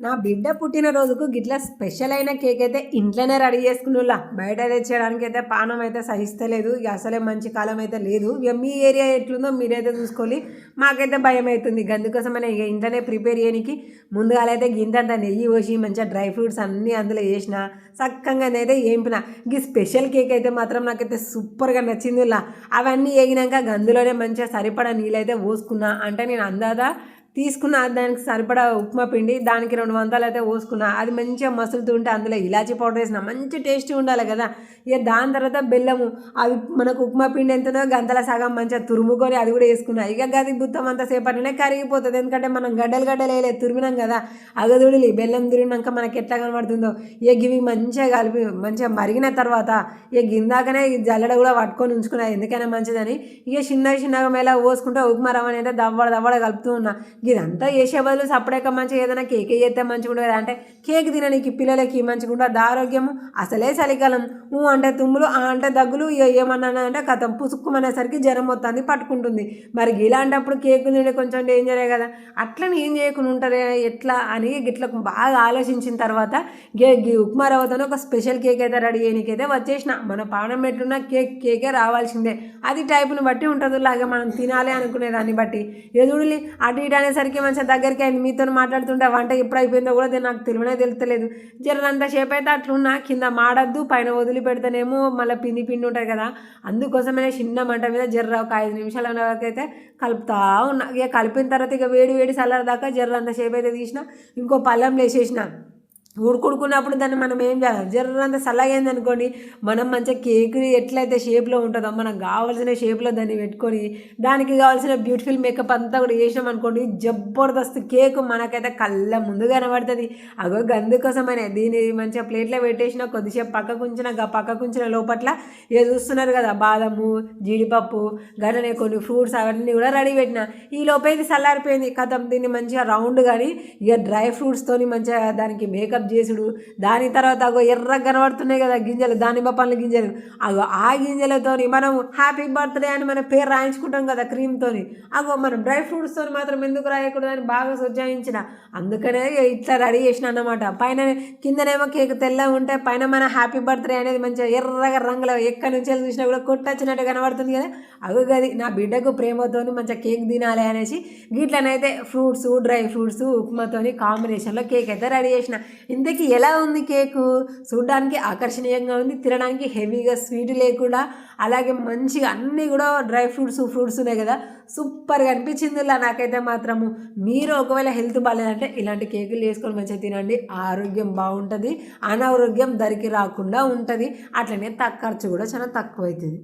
నా బిడ్డ పుట్టినరోజుకు గిట్ల స్పెషల్ అయిన కేక్ అయితే ఇంట్లోనే రెడీ చేసుకున్నలా బయట తెచ్చేయడానికి అయితే పానం అయితే సహిస్తలేదు. ఇక అసలే మంచి కాలం అయితే లేదు. ఇక మీ ఏరియా ఎట్లుందో మీరైతే చూసుకోవాలి. మాకైతే భయం అవుతుంది అందుకోసమనే ఇక ఇంట్లోనే ప్రిపేర్ చేయడానికి ముందుగాలైతే గింతంత నెయ్యి పోసి మంచిగా డ్రై ఫ్రూట్స్ అన్నీ అందులో వేసిన. చక్కగా అయితే ఏంపిన. ఈ స్పెషల్ కేక్ అయితే మాత్రం నాకైతే సూపర్గా నచ్చిందిలా. అవన్నీ వేగినాక గందులోనే మంచిగా సరిపడా నీళ్ళైతే పోసుకున్నా. అంటే నేను అందాదా? తీసుకున్న దానికి సరిపడా ఉప్మా పిండి దానికి రెండు వందలు అయితే పోసుకున్నా. అది మంచిగా మసులుతుంటే అందులో ఇలాచీ పౌడర్ వేసిన మంచి టేస్టీ ఉండాలి కదా. ఇక దాని తర్వాత బెల్లము. అవి మనకు ఉప్మా పిండి ఎంతనో గంతల సగం మంచిగా తురుముకొని అది కూడా వేసుకున్నా. ఇక గది బుత్తం అంత సేపట్లోనే కరిగిపోతుంది. ఎందుకంటే మనం గడ్డలు గడ్డలు వేయలేదు తురిమినాం కదా. అగదుడిలి బెల్లం తురిమినాక మనకి ఎట్లా కనబడుతుందో. ఇక ఇవి మంచిగా కలిపి మంచిగా మరిగిన తర్వాత ఇక ఇందాకనే జల్లడ కూడా పట్టుకొని ఉంచుకున్నా. ఎందుకైనా మంచిదని. ఇక చిన్న చిన్నగా మేళ పోసుకుంటే ఉప్మా రవ్వ అయితే దవ్వడ దవ్వడ కలుపుతూ ఉన్నా. ఇదంతా చేసే బదులు సపడేక మంచిగా ఏదైనా కేక్ చేస్తే మంచిగా ఉండదు అంటే కేక్ తినడానికి పిల్లలకి మంచిగా ఉండదు ఆరోగ్యము అసలే చలికాలం. ఊ అంటే తుమ్ములు ఆ అంటే దగ్గులు ఏమన్నా అంటే కథం పుసుక్కుమనేసరికి జ్వరం మొత్తాన్ని పట్టుకుంటుంది. మరి ఇలాంటప్పుడు కేక్ తినే కొంచెం డేంజరే కదా. అట్లని ఏం చేయకుండా ఉంటారే ఎట్లా అని గిట్ల బాగా ఆలోచించిన తర్వాత గే గీ ఉప్మా రవ్వతోనే ఒక స్పెషల్ కేక్ అయితే రెడీ చేయనికైతే వచ్చేసిన. మన పావనం ఎట్లున్నా కేక్ కేకే రావాల్సిందే. అది టైపుని బట్టి ఉంటుంది లాగా మనం తినాలి అనుకునే దాన్ని బట్టి. ఎదుడులి అటు ఇటు అనేసరికి మంచిగా దగ్గరికి అయింది. మీతో మాట్లాడుతుంటే వంట ఎప్పుడు అయిపోయిందో కూడా నాకు తెలివనే తెలుస్తలేదు జరంత షేప్ అయితే అట్లున్నా కింద మాడద్దు పైన వదిలి పెడితేనేమో మళ్ళీ పిండి పిండి ఉంటుంది కదా. అందుకోసమే చిన్న మంట మీద జర్ర ఒక ఐదు నిమిషాల వరకు అయితే కలుపుతా ఉన్నా. ఇక కలిపిన తర్వాత ఇక వేడి వేడి చల్లారి దాకా జర్ర అంత షేప్ అయితే తీసిన ఇంకో పళ్ళెం వేసేసిన ఉడుకుడుకున్నప్పుడు దాన్ని మనం ఏం చేయాలి? జర్రంత చల్లగైంది అనుకోండి మనం మంచిగా కేక్ ఎట్లయితే షేప్లో ఉంటుందో మనకు కావాల్సిన షేప్లో దాన్ని పెట్టుకొని దానికి కావాల్సిన బ్యూటిఫుల్ మేకప్ అంతా కూడా చేసినాం అనుకోండి జబర్దస్త్ కేక్ మనకైతే కళ్ళ ముందు కనబడుతుంది. అగో గందు అందుకోసమనే దీన్ని మంచిగా ప్లేట్లో పెట్టేసిన కొద్దిసేపు పక్కకు ఉంచిన పక్కకు ఉంచిన లోపట్ల ఏ చూస్తున్నారు కదా బాదము జీడిపప్పు గడనే కొన్ని ఫ్రూట్స్ అవన్నీ కూడా రెడీ పెట్టిన. ఈ లోపే ఇది చల్లారిపోయింది కథం దీన్ని మంచిగా రౌండ్ కానీ ఇక డ్రై ఫ్రూట్స్తోని మంచిగా దానికి మేకప్ చేసుడు. దాని తర్వాత అగో ఎర్ర కనబడుతున్నాయి కదా గింజలు దానిమ్మ పండ్ల గింజలు. అగో ఆ గింజలతోని మనం హ్యాపీ బర్త్డే అని మన పేరు రాయించుకుంటాం కదా క్రీమ్తోని అగో మనం డ్రై ఫ్రూట్స్తో మాత్రం ఎందుకు రాయకూడదు అని బాగా సుజాయించిన అందుకనే ఇట్లా రెడీ చేసిన అన్నమాట. పైన కిందనేమో కేక్ తెల్లగా ఉంటే పైన మన హ్యాపీ బర్త్డే అనేది మంచిగా ఎర్రగా రంగులో ఎక్కడి నుంచి చూసినా కూడా కొట్టొచ్చినట్టు కనబడుతుంది కదా. అగో గది నా బిడ్డకు ప్రేమతోని మంచిగా కేక్ తినాలి అనేసి గిట్లనైతే ఫ్రూట్స్ డ్రై ఫ్రూట్స్ ఉప్మాతోని కాంబినేషన్లో కేక్ అయితే రెడీ చేసిన. ఇంతకీ ఎలా ఉంది కేకు? చూడడానికి ఆకర్షణీయంగా ఉంది తినడానికి హెవీగా స్వీట్ లేకుండా. అలాగే మంచిగా అన్నీ కూడా డ్రై ఫ్రూట్స్ ఫ్రూట్స్ ఉన్నాయి కదా. సూపర్గా అనిపించింది ఇలా నాకైతే మాత్రము. మీరు ఒకవేళ హెల్త్ బాగాలేదంటే ఇలాంటి కేకులు వేసుకొని మంచిగా తినండి. ఆరోగ్యం బాగుంటుంది. అనారోగ్యం దరికి రాకుండా ఉంటుంది. అట్లనే తక్కువ ఖర్చు కూడా చాలా తక్కువ అవుతుంది